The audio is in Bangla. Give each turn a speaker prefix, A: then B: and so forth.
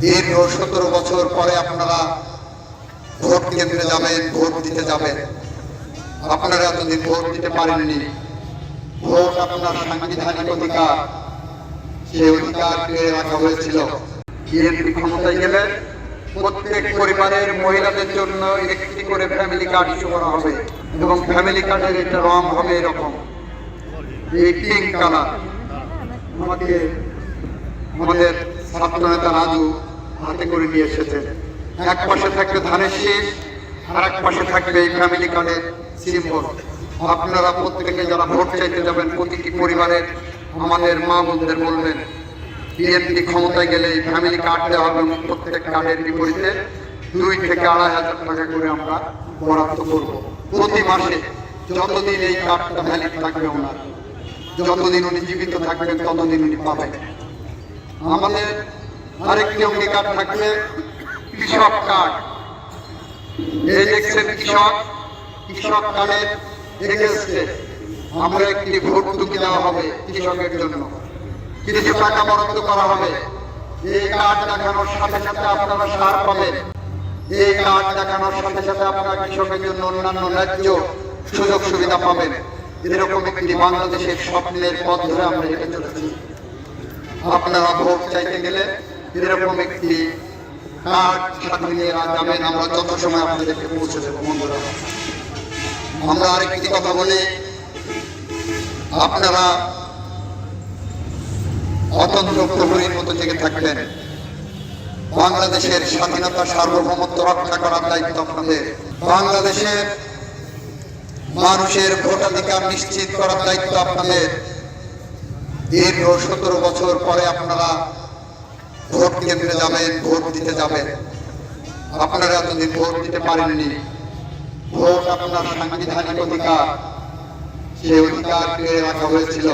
A: দীর্ঘ সতেরো বছর পরে আপনারা ভোট কেন্দ্রে যাবেন, ভোট দিতে যাবেন। আপনারা এতদিন ভোট দিতে পারেননি। ভোট আপনার সাংবিধানিক অধিকার। সেই অধিকার কেড়ে রাখা হয়েছিল। বিএনপি ক্ষমতায় গেলে প্রত্যেক পরিবারের মহিলাদের জন্য একটি করে ফ্যামিলি কার্ড ইস্যু করা হবে। এবং ফ্যামিলি কার্ডের একটা রং হবে এরকম। এই পিঙ্ক কালার আমাকে আমাদের ছাত্র নেতা রাজু হাতে করে নিয়ে এসেছেন। এক পাশে থাকবে ধানের শীষ আর এক পাশে থাকবে এই ফ্যামিলি কার্ডের সিম্বল আপনারা প্রত্যেকে যারা ভোট চাইতে যাবেন, প্রতিটি পরিবারের আমাদের মা বোনদের বলবেন বিএনপি ক্ষমতায় গেলে এই ফ্যামিলি কার্ড দেওয়া হবে এবং প্রত্যেক কার্ডের বিপরীতে দুই থেকে আড়াই হাজার টাকা করে আমরা বরাদ্দ করব। প্রতি মাসে যতদিন এই কার্ডটা ভ্যালিড থাকবে ওনার, যতদিন উনি জীবিত থাকবেন, ততদিন উনি পাবেন। আমাদের আরেকটি অঙ্গীকার থাকবে কৃষক কার্ড। এই দেখছেন কৃষক। কৃষক কার্ডের আমরা একটি ভর্তুকি দেওয়া হবে কৃষকের জন্য। কিছু টাকা বরাদ্দ করা হবে। এই কার্ড দেখানোর সাথে সাথে আপনারা সার পাবেন। এই কার্ড দেখানোর সাথে সাথে আপনারা কৃষকের জন্য অন্যান্য ন্যায্য সুযোগ সুবিধা পাবেন। এরকম একটি বাংলাদেশের স্বপ্নের পথ ধরে আমরা হেঁটে চলেছি। আপনারা ভোট চাইতে গেলে এরকম আমরা আরেকটি কথা আপনারা অতন্ত্র প্রহরীর মতো থাকবেন। বাংলাদেশের স্বাধীনতা, সার্বভৌমত্ব রক্ষা করার দায়িত্ব আপনাদের। বাংলাদেশের মানুষের ভোটাধিকার নিশ্চিত করার দায়িত্ব আপনাদের। দীর্ঘ সতেরো বছর পরে আপনারা ভোট কেন্দ্রে যাবেন ভোট দিতে যাবেন আপনারা যদি ভোট দিতে পারেননি। ভোট আপনার সাংবিধানিক অধিকার। সেই অধিকার পেয়ে রাখা হয়েছিল।